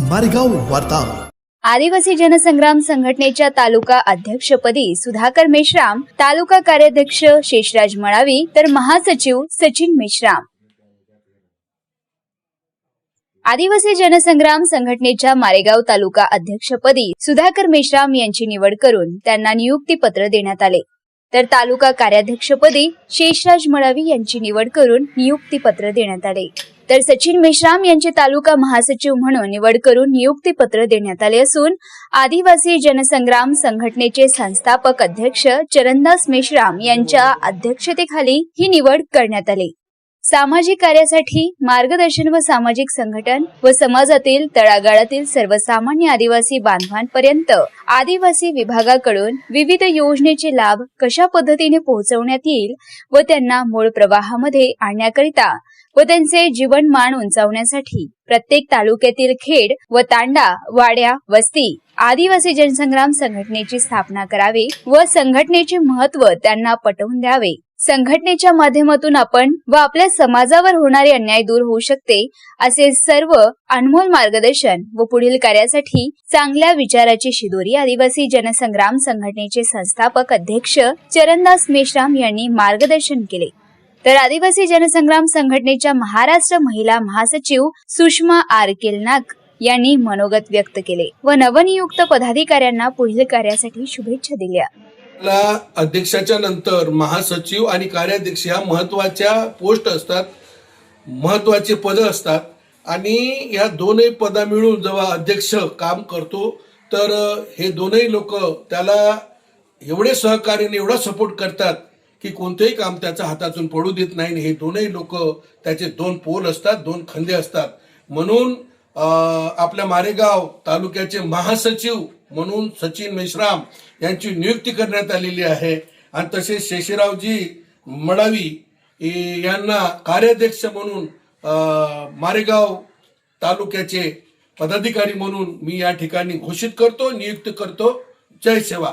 मारेगाव वार्ता. आदिवासी जनसंग्राम संघटनेच्या तालुका अध्यक्षपदी सुधाकर मेश्राम तालुका कार्याध्यक्ष शेषराज मळावी तर महासचिव सचिन मेश्राम. आदिवासी जनसंग्राम संघटनेच्या मारेगाव तालुका अध्यक्षपदी सुधाकर मेश्राम यांची निवड करून त्यांना नियुक्तीपत्र देण्यात आले. तर तालुका कार्याध्यक्षपदी शेषराज मळावी यांची निवड करून नियुक्तीपत्र देण्यात आले. तर सचिन मेश्राम यांचे तालुका महासचिव म्हणून निवड करून नियुक्ती पत्र देण्यात आले असून आदिवासी जनसंग्राम संघटनेचे संस्थापक अध्यक्ष चरणदास मेश्राम यांच्या अध्यक्षतेखाली ही निवड करण्यात आली. सामाजिक कार्यासाठी मार्गदर्शन व सामाजिक संघटन व समाजातील तळागाळातील सर्वसामान्य आदिवासी बांधवांपर्यंत आदिवासी विभागाकडून विविध योजनेचे लाभ कशा पद्धतीने पोहोचवण्यात येईल व त्यांना मूळ प्रवाहामध्ये आणण्याकरिता व त्यांचे जीवनमान उंचावण्यासाठी प्रत्येक तालुक्यातील खेड व तांडा वाड्या वस्ती आदिवासी जनसंग्राम संघटनेची स्थापना करावी व संघटनेचे महत्त्व त्यांना पटवून द्यावे. संघटनेच्या माध्यमातून आपण व आपल्या समाजावर होणारे अन्याय दूर होऊ शकते असे सर्व अनमोल मार्गदर्शन व पुढील कार्यासाठी चांगल्या विचाराची शिदोरी आदिवासी जनसंग्राम संघटनेचे संस्थापक अध्यक्ष चरणदास मेश्राम यांनी मार्गदर्शन केले. तर आदिवासी जनसंग्राम संघटनेच्या महाराष्ट्र महिला महासचिव सुषमा आर केलनाक यांनी मनोगत व्यक्त केले व नवनियुक्त पदाधिकाऱ्यांना पुढील कार्यासाठी शुभेच्छा दिल्या. ला अध्यक्षाच्या नंतर महासचिव आणि कार्याध्यक्ष ह्या महत्त्वाच्या पोस्ट असतात महत्त्वाचे पद असतात आणि या दोनही पदा मिळून जेव्हा अध्यक्ष काम करतो तर हे दोनही लोक त्याला एवढे सहकार्याने एवढा सपोर्ट करतात की कोणतेही काम त्याच्या हातातून पडू देत नाही आणि हे दोनही लोक त्याचे दोन पोल असतात दोन खंदे असतात. म्हणून आपल्या मारेगाव तालुक्याचे महासचिव म्हणून सचिन मेश्राम यांची नियुक्ती करण्यात आलेली आहे. आणि तसेच शेषरावजी मडावी यांना कार्याध्यक्ष म्हणून मारेगाव तालुक्याचे पदाधिकारी म्हणून मी या ठिकाणी घोषित करतो नियुक्त करतो. जय सेवा.